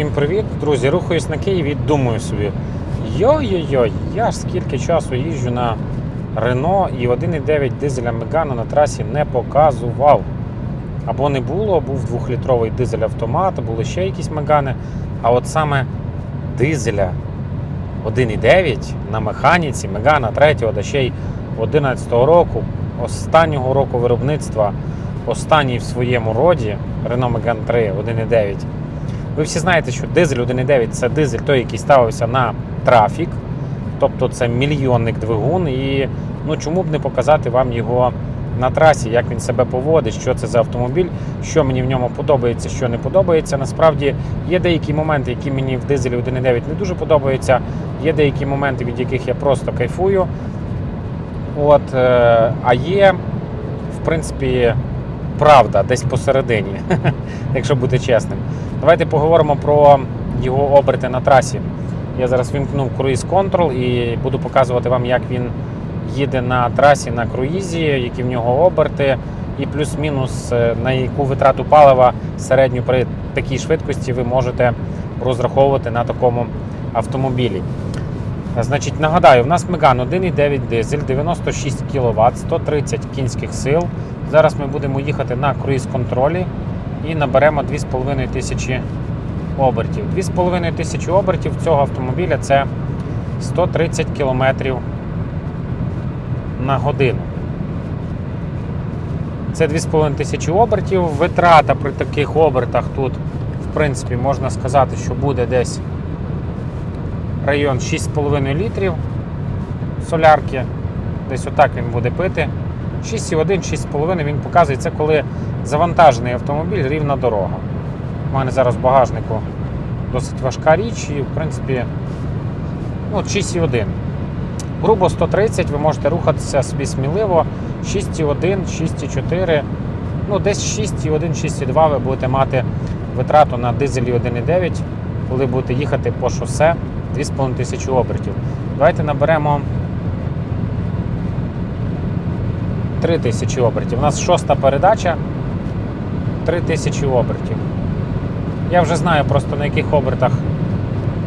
Всім привіт, друзі. Рухаюсь на Київ і думаю собі. Йой-йой-йой, я ж скільки часу їжджу на Рено і 1,9 дизеля Мегана на трасі не показував. Або не було, був двохлітровий дизель автомат, були ще якісь Мегани. А от саме дизеля 1,9 на механіці Мегана 3, да ще й 11 року, останнього року виробництва, останній в своєму роді Renault Megane 3 1,9. Ви всі знаєте, що дизель 1,9 це дизель той, який ставився на трафік, тобто це мільйонник двигун. І ну, чому б не показати вам його на трасі, як він себе поводить, що це за автомобіль, що мені в ньому подобається, що не подобається. Насправді є деякі моменти, які мені в дизелі 1,9 не дуже подобаються. Є деякі моменти, від яких я просто кайфую. От, е, а є, в принципі, правда десь посередині, якщо бути чесним. Давайте поговоримо про його оберти на трасі. Я зараз вімкнув круїз контрол і буду показувати вам, як він їде на трасі на круїзі, які в нього оберти, і плюс-мінус е, на яку витрату палива середню при такій швидкості ви можете розраховувати на такому автомобілі. Значить, нагадаю, в нас Megane 1,9 дизель, 96 кВт, 130 кінських сил. Зараз ми будемо їхати на круїз-контролі і наберемо 2,5 тисячі обертів. 2,5 тисячі обертів цього автомобіля це 130 км на годину. Це 2,5 тисячі обертів. Витрата при таких обертах тут, в принципі, можна сказати, що буде десь район 6,5 літрів солярки. Десь отак він буде пити. 6,1, 6,5 він показує це, коли завантажений автомобіль рівна дорога. У мене зараз в багажнику досить важка річ і, в принципі, ну, 6,1. Грубо 130, ви можете рухатися собі сміливо. 6,1, 6,4. Ну, десь 6,1, 6,2 ви будете мати витрату на дизелі 1,9, коли будете їхати по шосе 2,5 тисячі обертів. Давайте наберемо 3 тисячі обертів. У нас шоста передача 3 тисячі обертів. Я вже знаю просто на яких обертах,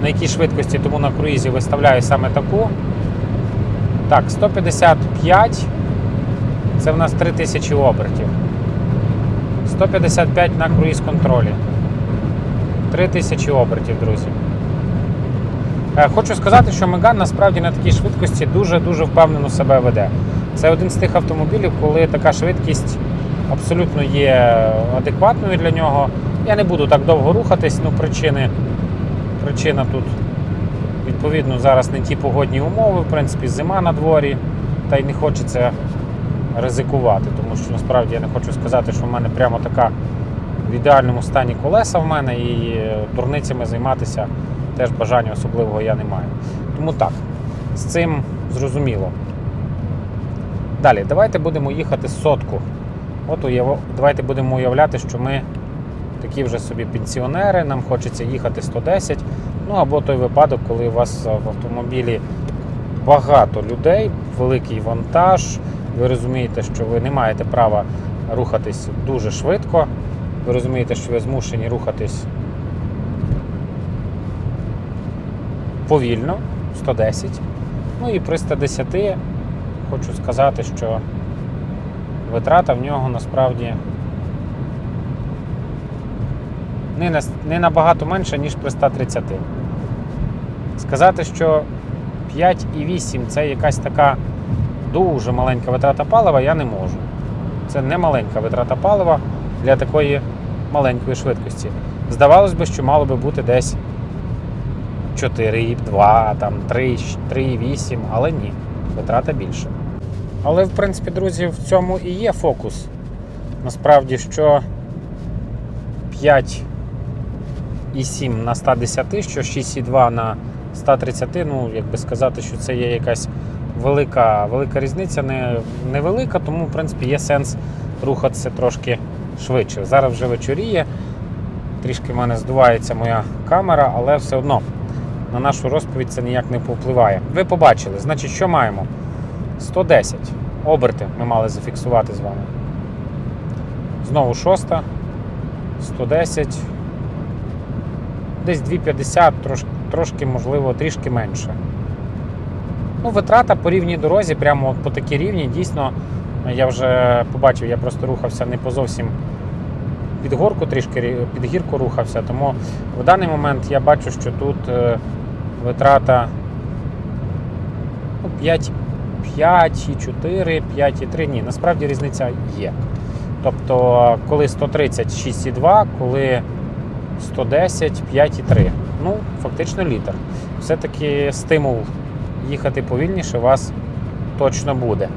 на якій швидкості, тому на круїзі виставляю саме таку. Так, 155 це в нас 3000 обертів. 155 на круїз контролі. 3000 обертів, друзі. Е, Хочу сказати, що Меган насправді на такій швидкості дуже-дуже впевнено себе веде. Це один з тих автомобілів, коли така швидкість абсолютно є адекватною для нього. Я не буду так довго рухатись, ну причини, причина тут, відповідно, зараз не ті погодні умови, в принципі, зима на дворі, та й не хочеться ризикувати, тому що насправді я не хочу сказати, що в мене прямо така в ідеальному стані колеса в мене і е, дурницями займатися теж бажання особливого я не маю. Тому так, з цим зрозуміло. Далі, давайте будемо їхати сотку. От уяв... давайте будемо уявляти, що ми такі вже собі пенсіонери, нам хочеться їхати 110. Ну або той випадок, коли у вас в автомобілі багато людей, великий вантаж. Ви розумієте, що ви не маєте права рухатись дуже швидко. Ви розумієте, що ви змушені рухатись повільно, 110. Ну і при 110 хочу сказати, що витрата в нього насправді не, не набагато менша, ніж при 130. Сказати, що 5,8 це якась така дуже маленька витрата палива, я не можу. Це не маленька витрата палива для такої маленької швидкості. Здавалось би, що мало би бути десь 4,2, там 3, 3,8, але ні, витрата більше. Але в принципі, друзі, в цьому і є фокус. Насправді, що 5,7 на 110, що 6,2 на 130, ну, як би сказати, що це є якась велика, велика різниця, не, невелика, тому в принципі є сенс рухатися трошки швидше. Зараз вже вечоріє, трішки в мене здувається моя камера, але все одно на нашу розповідь це ніяк не повпливає. Ви побачили, значить, що маємо? 110 оберти ми мали зафіксувати з вами. Знову шоста, 110. десь 2,50, трошки, трошки, можливо, трішки менше. Ну, витрата по рівній дорозі, прямо от по такій рівні, дійсно, я вже побачив, я просто рухався не по зовсім під горку, трішки під гірку рухався. Тому в даний момент я бачу, що тут е, витрата ну, 5, 5,4, 5,3. Ні, насправді різниця є. Тобто, коли 130 6,2, коли 110 5,3. Ну, фактично літр. Все-таки стимул їхати повільніше у вас точно буде.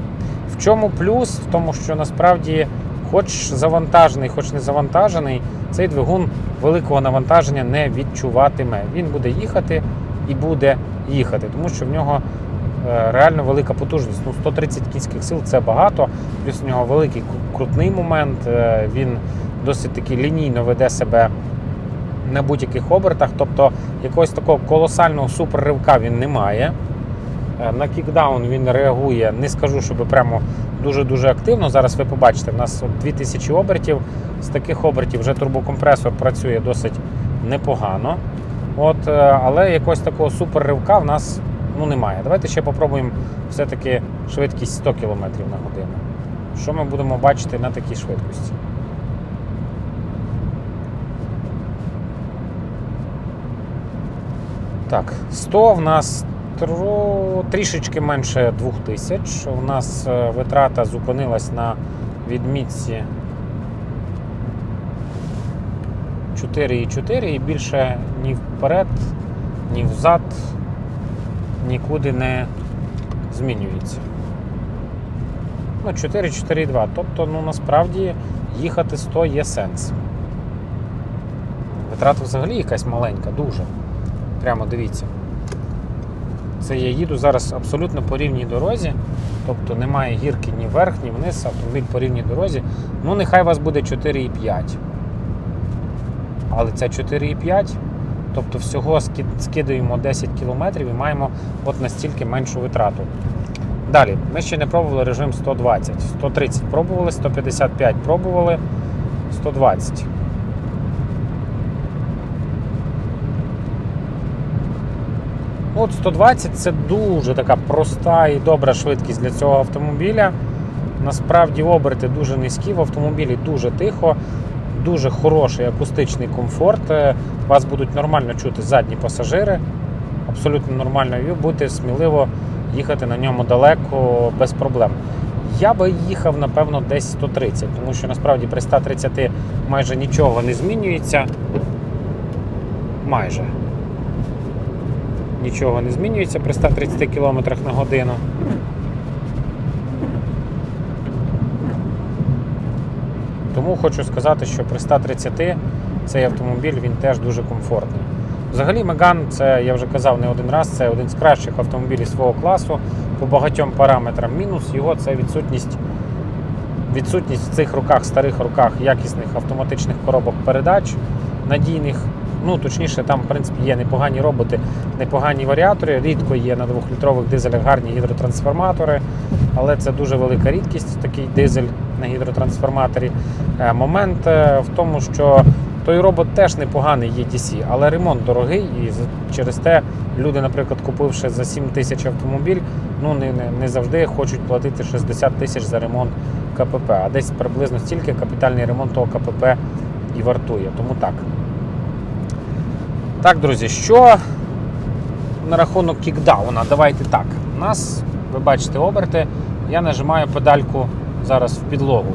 В чому плюс? В тому, що насправді, хоч завантажений, хоч не завантажений, цей двигун великого навантаження не відчуватиме. Він буде їхати і буде їхати, тому що в нього реально велика потужність. Ну, 130 кінських сил це багато, плюс в нього великий крутний момент. е, Він досить таки лінійно веде себе на будь-яких обертах. Тобто якогось такого колосального суперривка він не має. Е, На кікдаун він реагує, не скажу, щоб прямо дуже-дуже активно. Зараз ви побачите, в нас 2000 обертів. З таких обертів вже турбокомпресор працює досить непогано. От, е, але якогось такого суперривка в нас ну, немає. Давайте ще попробуємо все-таки швидкість 100 км на годину. Що ми будемо бачити на такій швидкості? Так, 100 в нас тро- трішечки менше 2000. У нас е, витрата зупинилась на відмітці 4,4 і більше ні вперед, ні взад нікуди не змінюється. Ну, 4, 4,2. Тобто, ну насправді їхати 100 є сенс. Витрата взагалі якась маленька, дуже. Прямо дивіться. Це я їду зараз абсолютно по рівній дорозі, тобто немає гірки ні вверх, ні вниз, автомобіль по рівній дорозі. Ну, нехай у вас буде 4,5. Але це 4,5. Тобто всього ски- скидаємо 10 км і маємо от настільки меншу витрату. Далі, ми ще не пробували режим 120. 130 пробували, 155 пробували, 120. Ну, От 120 це дуже така проста і добра швидкість для цього автомобіля. Насправді оберти дуже низькі, в автомобілі дуже тихо, дуже хороший акустичний комфорт. Е, Вас будуть нормально чути задні пасажири, абсолютно нормально, і будете сміливо їхати на ньому далеко без проблем. Я би їхав, напевно, десь 130, тому що насправді при 130 майже нічого не змінюється. Майже нічого не змінюється при 130 км на годину. Тому хочу сказати, що при 130 цей автомобіль він теж дуже комфортний. Взагалі, Меган, це я вже казав не один раз, це один з кращих автомобілів свого класу по багатьом параметрам. Мінус його це відсутність, відсутність в цих руках, старих руках якісних автоматичних коробок передач, надійних. Ну, точніше, там, в принципі, є непогані роботи, непогані варіатори. Рідко є на двохлітрових дизелях гарні гідротрансформатори, але це дуже велика рідкість, такий дизель на гідротрансформаторі. Е, Момент е, в тому, що той робот теж непоганий є але ремонт дорогий, і через те люди, наприклад, купивши за 7 тисяч автомобіль, ну не, не, не завжди хочуть платити 60 тисяч за ремонт КПП, а десь приблизно стільки капітальний ремонт того КПП і вартує. Тому так. Так, друзі, що на рахунок кікдауна? Давайте так. У нас, ви бачите, оберти. Я нажимаю педальку зараз в підлогу.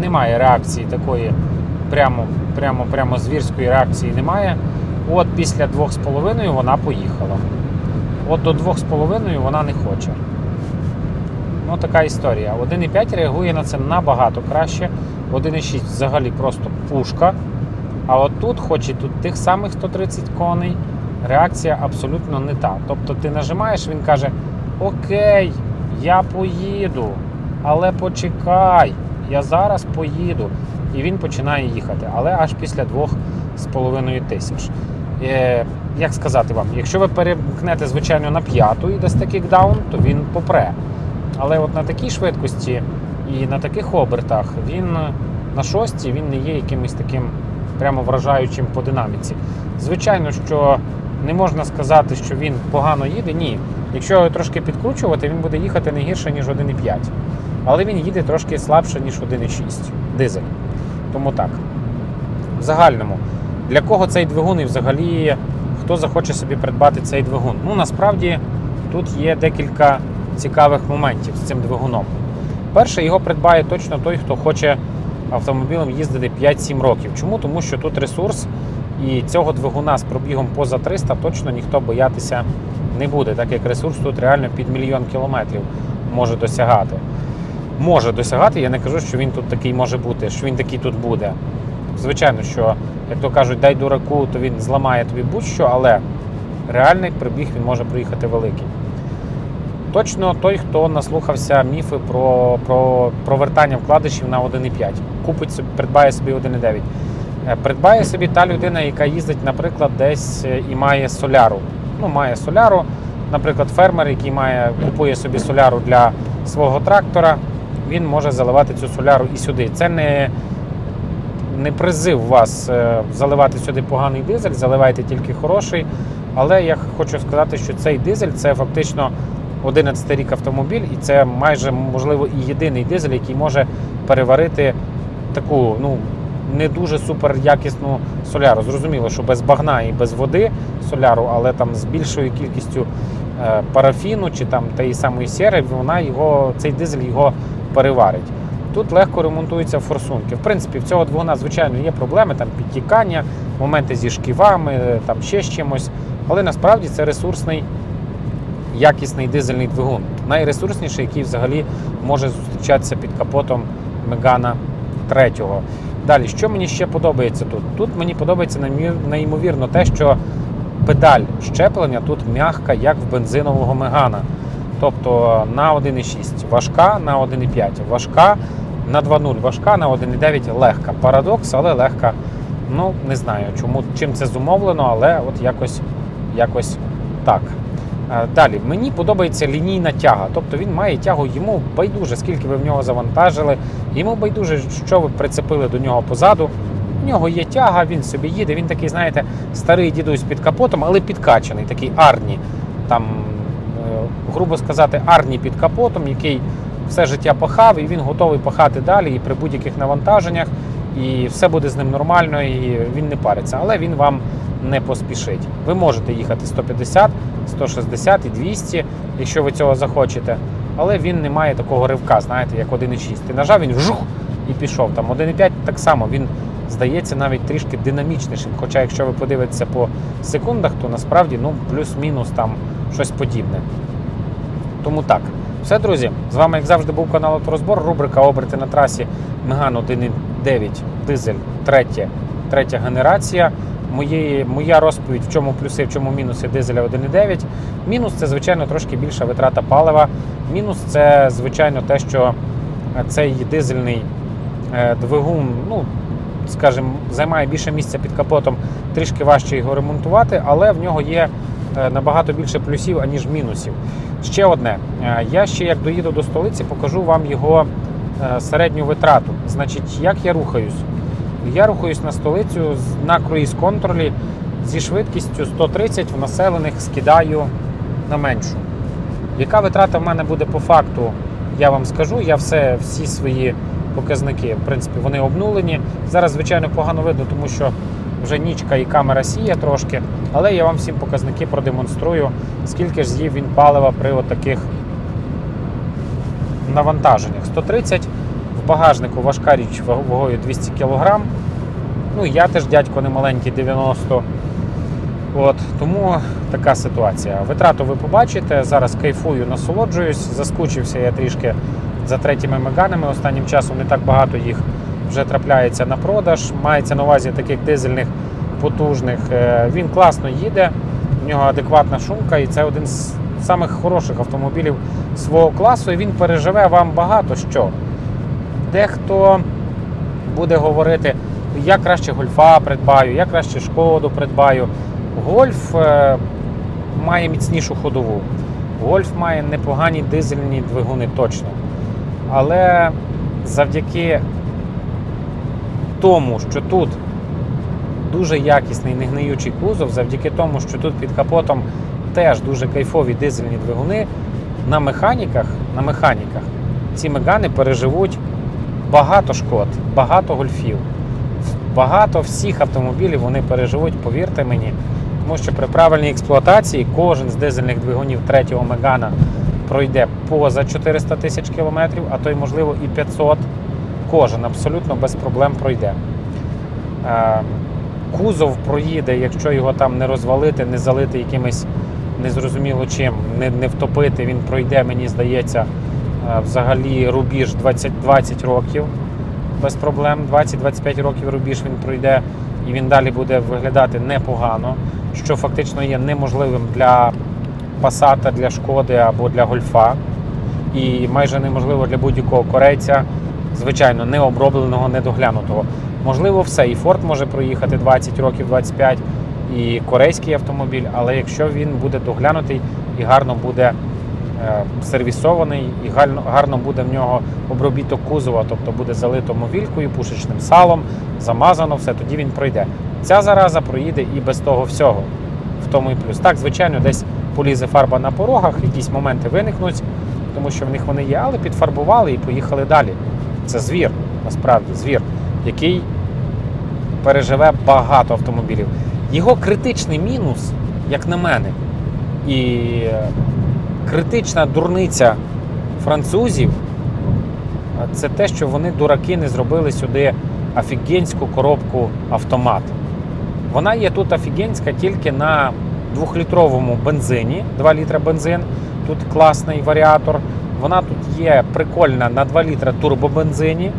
Немає реакції такої прямо, прямо, прямо звірської реакції немає. От після 2,5 вона поїхала. От до 2,5 вона не хоче. Ну, така історія. 1,5 реагує на це набагато краще. 1,6 взагалі просто пушка. А от тут, хоч і тут тих самих 130 коней, реакція абсолютно не та. Тобто ти нажимаєш, він каже: Окей, я поїду, але почекай, я зараз поїду. І він починає їхати, але аж після 2,5 тисяч. Е, як сказати вам, якщо ви перемкнете, звичайно, на п'яту і дасте кікдаун, то він попре. Але от на такій швидкості і на таких обертах він на шостій він не є якимось таким прямо вражаючим по динаміці. Звичайно, що не можна сказати, що він погано їде. Ні. Якщо його трошки підкручувати, він буде їхати не гірше, ніж 1,5. Але він їде трошки слабше, ніж 1,6 дизель. Тому так. В загальному, для кого цей двигун і взагалі хто захоче собі придбати цей двигун? Ну насправді тут є декілька цікавих моментів з цим двигуном. Перше, його придбає точно той, хто хоче автомобілем їздити 5-7 років. Чому? Тому що тут ресурс і цього двигуна з пробігом поза 300 точно ніхто боятися не буде, так як ресурс тут реально під мільйон кілометрів може досягати. Може досягати, я не кажу, що він тут такий може бути, що він такий тут буде. Звичайно, що, як то кажуть, дай дураку, то він зламає тобі будь-що, але реальний прибіг він може приїхати великий. Точно той, хто наслухався міфи про, про, про вертання вкладишів на 1,5, купить придбає собі 1,9. Е, Придбає собі та людина, яка їздить, наприклад, десь е, і має соляру. Ну, має соляру, наприклад, фермер, який має, купує собі соляру для свого трактора, він може заливати цю соляру і сюди. Це не, не призив вас е, заливати сюди поганий дизель, заливайте тільки хороший. Але я хочу сказати, що цей дизель це фактично 11 рік автомобіль, і це майже можливо і єдиний дизель, який може переварити таку ну не дуже супер якісну соляру. Зрозуміло, що без багна і без води соляру, але там з більшою кількістю е, парафіну чи там тієї самої сєри, вона його цей дизель його переварить. Тут легко ремонтуються форсунки. В принципі, в цього двигуна, звичайно, є проблеми, там підтікання, моменти зі шківами, там ще з чимось. Але насправді це ресурсний, якісний дизельний двигун. Найресурсніший, який взагалі може зустрічатися під капотом Мегана 3. Далі, що мені ще подобається тут? Тут мені подобається неймовірно те, що педаль щеплення тут м'ягка, як в бензинового Мегана. Тобто на 1,6 важка, на 1,5 важка, на 2,0 важка, на 1,9 легка. Парадокс, але легка. Ну, не знаю, чому, чим це зумовлено, але от якось, якось так. Е, Далі, мені подобається лінійна тяга. Тобто він має тягу, йому байдуже, скільки ви в нього завантажили, йому байдуже, що ви прицепили до нього позаду. В нього є тяга, він собі їде. Він такий, знаєте, старий дідусь під капотом, але підкачаний, такий арні. Там, е, грубо сказати, арні під капотом, який все життя пахав, і він готовий пахати далі і при будь-яких навантаженнях, і все буде з ним нормально, і він не париться. Але він вам не поспішить. Ви можете їхати 150, 160 і 200, якщо ви цього захочете. Але він не має такого ривка, знаєте, як 1,6. Ти нажав, він жух і пішов. Там 1,5 так само, він здається навіть трішки динамічнішим. Хоча, якщо ви подивитеся по секундах, то насправді ну, плюс-мінус там щось подібне. Тому так. Все, друзі, з вами, як завжди, був канал Авторозбор, рубрика Оберти на трасі Меган 1.9 дизель, третя, третя генерація. Мої, моя розповідь, в чому плюси, в чому мінуси дизеля 1.9. Мінус це, звичайно, трошки більша витрата палива. Мінус це, звичайно, те, що цей дизельний е, двигун, ну, скажімо, займає більше місця під капотом, трішки важче його ремонтувати, але в нього є е, набагато більше плюсів, аніж мінусів. Ще одне. Е, Я ще як доїду до столиці, покажу вам його е, середню витрату. Значить, як я рухаюсь? Я рухаюсь на столицю на круїз контролі зі швидкістю 130 в населених скидаю на меншу. Яка витрата в мене буде по факту, я вам скажу. Я все, всі свої показники, в принципі, вони обнулені. Зараз, звичайно, погано видно, тому що вже нічка і камера сіє трошки, але я вам всім показники продемонструю, скільки ж з'їв він палива при отаких навантаженнях. 130 багажнику важка річ вагою 200 кг. Ну, я теж дядько не маленький 90. От, тому така ситуація. Витрату ви побачите. Зараз кайфую, насолоджуюсь. Заскучився я трішки за третіми меганами. Останнім часом не так багато їх вже трапляється на продаж. Мається на увазі таких дизельних потужних. Е, Він класно їде, в нього адекватна шумка, і це один з самих хороших автомобілів свого класу. І він переживе вам багато що. Дехто буде говорити, я краще гольфа придбаю, я краще шкоду придбаю. Гольф е, має міцнішу ходову. Гольф має непогані дизельні двигуни точно. Але завдяки тому, що тут дуже якісний негниючий кузов, завдяки тому, що тут під капотом теж дуже кайфові дизельні двигуни. На механіках, на механіках ці мегани переживуть багато шкод, багато гольфів. Багато всіх автомобілів вони переживуть, повірте мені. Тому що при правильній експлуатації кожен з дизельних двигунів третього мегана пройде поза 400 тисяч кілометрів, а то й можливо і 500. Кожен абсолютно без проблем пройде. Е, Кузов проїде, якщо його там не розвалити, не залити якимось незрозуміло чим, не, не втопити, він пройде, мені здається, взагалі рубіж 20, 20 років без проблем. 20-25 років рубіж він пройде і він далі буде виглядати непогано, що фактично є неможливим для Пасата, для шкоди або для гольфа. І майже неможливо для будь-якого корейця, звичайно, не обробленого, недоглянутого. Можливо, все. І Форд може проїхати 20 років, 25, і корейський автомобіль, але якщо він буде доглянутий і гарно буде е, сервісований, і гарно, буде в нього обробіток кузова, тобто буде залито мовількою, пушечним салом, замазано, все, тоді він пройде. Ця зараза проїде і без того всього. В тому і плюс. Так, звичайно, десь полізе фарба на порогах, якісь моменти виникнуть, тому що в них вони є, але підфарбували і поїхали далі. Це звір, насправді, звір, який переживе багато автомобілів. Його критичний мінус, як на мене, і критична дурниця французів це те, що вони дураки не зробили сюди офігенську коробку автомат. Вона є тут офігенська тільки на двохлітровому бензині, 2 літра бензин. Тут класний варіатор. Вона тут є прикольна на 2 літра турбобензині.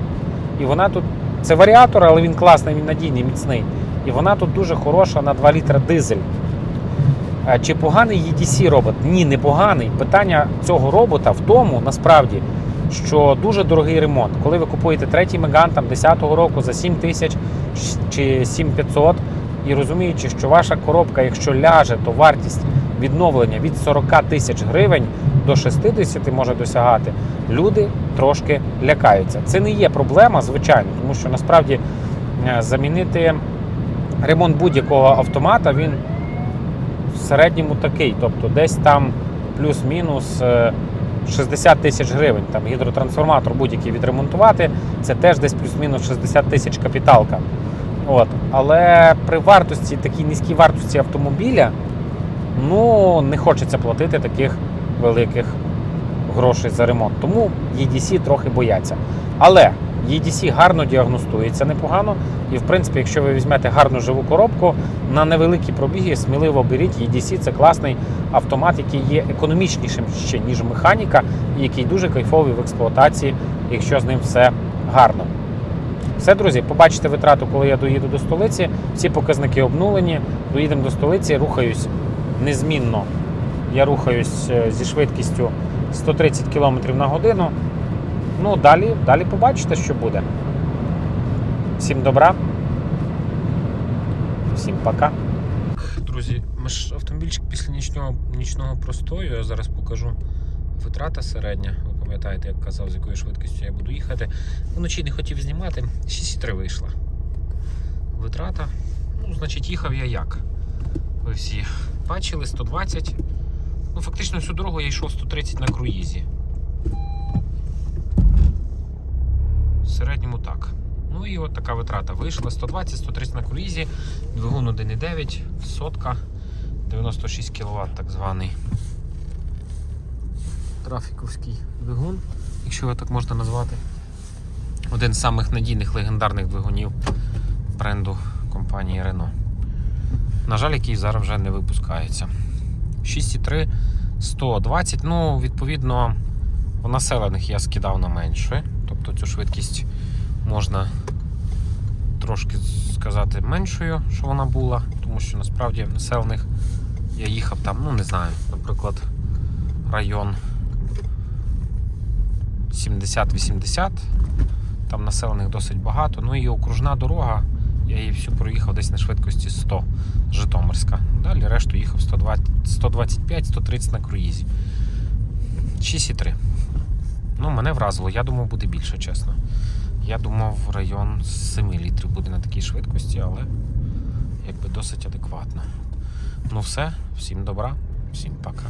І вона тут. Це варіатор, але він класний, він надійний, міцний. І вона тут дуже хороша на 2 літра дизель. Е, Чи поганий EDC робот? Ні, не поганий. Питання цього робота в тому, насправді, що дуже дорогий ремонт. Коли ви купуєте третій Меган там 10-го року за 7 тисяч чи 7500, і розуміючи, що ваша коробка, якщо ляже, то вартість відновлення від 40 тисяч гривень до 60 може досягати, люди трошки лякаються. Це не є проблема, звичайно, тому що насправді е, замінити ремонт будь-якого автомата він в середньому такий, тобто десь там плюс-мінус е, 60 тисяч гривень. Там гідротрансформатор будь-який відремонтувати, це теж десь плюс-мінус 60 тисяч капіталка. От. Але при вартості, такій низькій вартості автомобіля, ну не хочеться платити таких великих грошей за ремонт. Тому EDC трохи бояться. Але EDC гарно діагностується непогано. І в принципі, якщо ви візьмете гарну живу коробку на невеликі пробіги, сміливо беріть. EDC це класний автомат, який є економічнішим ще ніж механіка, і який дуже кайфовий в експлуатації, якщо з ним все гарно. Все, друзі, побачите витрату, коли я доїду до столиці. Всі показники обнулені. Доїдемо до столиці, рухаюсь незмінно. Я рухаюсь е, зі швидкістю 130 км на годину. Ну, далі, далі побачите, що буде. Всім добра. Всім пока. Друзі, ж автомобільчик після нічного, нічного простою. Я зараз покажу витрата середня. Ви пам'ятаєте, як казав, з якою швидкістю я буду їхати. Вночі не хотів знімати, 6,3 вийшла. Витрата. Ну, значить, їхав я як? Ви всі бачили 120. Ну, фактично всю дорогу я йшов 130 на круїзі. Середньому так. Ну і от така витрата вийшла 120-130 на круїзі, двигун 1,9, сотка, 96 кВт так званий. Трафіковський двигун, якщо його так можна назвати. Один з самих надійних легендарних двигунів бренду компанії Renault. На жаль, який зараз вже не випускається. 6,3, 120. Ну, відповідно, в населених я скидав на менше. Тобто цю швидкість можна трошки сказати меншою, що вона була, тому що насправді населених я їхав там, ну не знаю, наприклад, район 70-80, там населених досить багато. Ну і окружна дорога, я її всю проїхав десь на швидкості 100 Житомирська. Далі решту їхав 125-130 на круїзі. 6,3. Ну, мене вразило, я думав, буде більше, чесно. Я думав, район 7 літрів буде на такій швидкості, але якби досить адекватно. Ну все, всім добра, всім пока.